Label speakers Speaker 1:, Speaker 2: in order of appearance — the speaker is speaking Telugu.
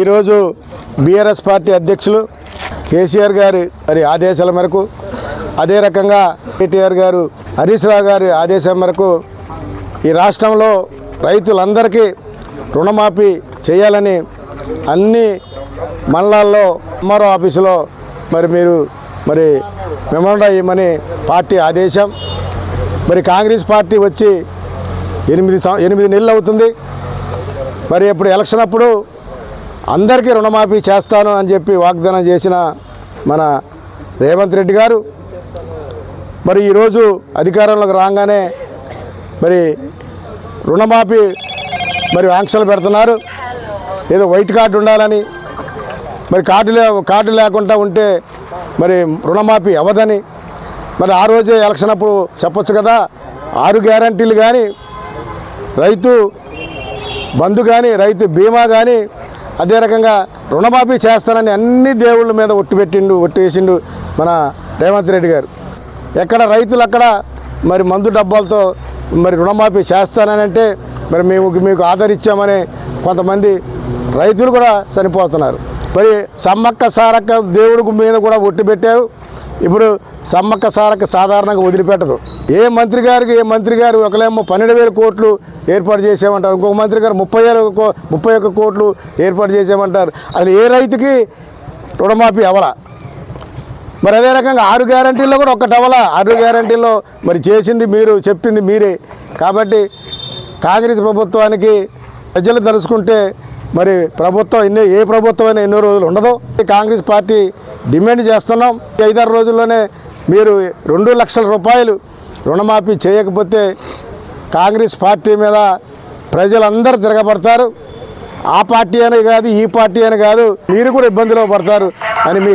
Speaker 1: ఈరోజు బీఆర్ఎస్ పార్టీ అధ్యక్షులు కేసీఆర్ గారి మరి ఆదేశాల మేరకు అదే రకంగా కేటీఆర్ గారు హరీష్ రావు గారి ఆదేశం మేరకు ఈ రాష్ట్రంలో రైతులందరికీ రుణమాఫీ చేయాలని అన్ని మండలాల్లో ఎంఆర్ఓ ఆఫీసులో మరి మీరు మరి మెమోండా ఇవ్వమని పార్టీ ఆదేశం. మరి కాంగ్రెస్ పార్టీ వచ్చి ఎనిమిది ఎనిమిది నెలలు అవుతుంది. మరి ఇప్పుడు ఎలక్షన్ అప్పుడు అందరికీ రుణమాఫీ చేస్తాను అని చెప్పి వాగ్దానం చేసిన మన రేవంత్ రెడ్డి గారు. మరి ఈరోజు అధికారంలోకి రాగానే మరి రుణమాఫీ మరి ఆంక్షలు పెడుతున్నారు. ఏదో వైట్ కార్డు ఉండాలని మరి కార్డు లే కార్డు లేకుండా ఉంటే మరి రుణమాఫీ అవ్వదని మరి ఆ రోజే ఎలక్షన్ అప్పుడు చెప్పొచ్చు కదా. ఆరు గ్యారంటీలు కానీ రైతు బంధు కానీ రైతు బీమా కానీ అదే రకంగా రుణమాఫీ చేస్తానని అన్ని దేవుళ్ళ మీద ఒట్టు పెట్టిండు ఒట్టు వేసిండు మన రేవంత్ రెడ్డి గారు. ఎక్కడ రైతులు అక్కడ మరి మందు డబ్బాలతో మరి రుణమాఫీ చేస్తానని అంటే మరి మేము మీకు ఆదరించామని కొంతమంది రైతులు కూడా చనిపోతున్నారు. మరి సమ్మక్క సారక్క దేవుడి మీద కూడా ఒట్టు పెట్టారు. ఇప్పుడు సమ్మక్క సారక్క సాధారణంగా వదిలిపెట్టదు. ఏ మంత్రి గారికి ఏ మంత్రి గారు ఒకలేమో పన్నెండు వేల కోట్లు ఏర్పాటు చేసామంటారు ఇంకొక మంత్రి గారు ముప్పై వేల కో- ముప్పై ఒక్క కోట్లు ఏర్పాటు చేసామంటారు అసలు ఏ రైతుకి రుణమాఫీ అవలా మరి అదే రకంగా ఆరు గ్యారంటీల్లో కూడా ఒక్కటి అవ్వాలా? ఆరు గ్యారంటీల్లో మరి చేసింది మీరు చెప్పింది మీరే. కాబట్టి కాంగ్రెస్ ప్రభుత్వానికి ప్రజలు తలుసుకుంటే మరి ప్రభుత్వం ఎన్ని ఏ ప్రభుత్వం అయినా ఎన్నో రోజులు ఉండదు. కాంగ్రెస్ పార్టీ డిమాండ్ చేస్తున్నాం. ఐదారు రోజుల్లోనే మీరు రెండు లక్షల రూపాయలు రుణమాఫీ చేయకపోతే కాంగ్రెస్ పార్టీ మీద ప్రజలందరూ తిరగబడతారు. ఆ పార్టీ అని కాదు ఈ పార్టీ అని కాదు మీరు కూడా ఇబ్బందిలో పడతారు అని మీ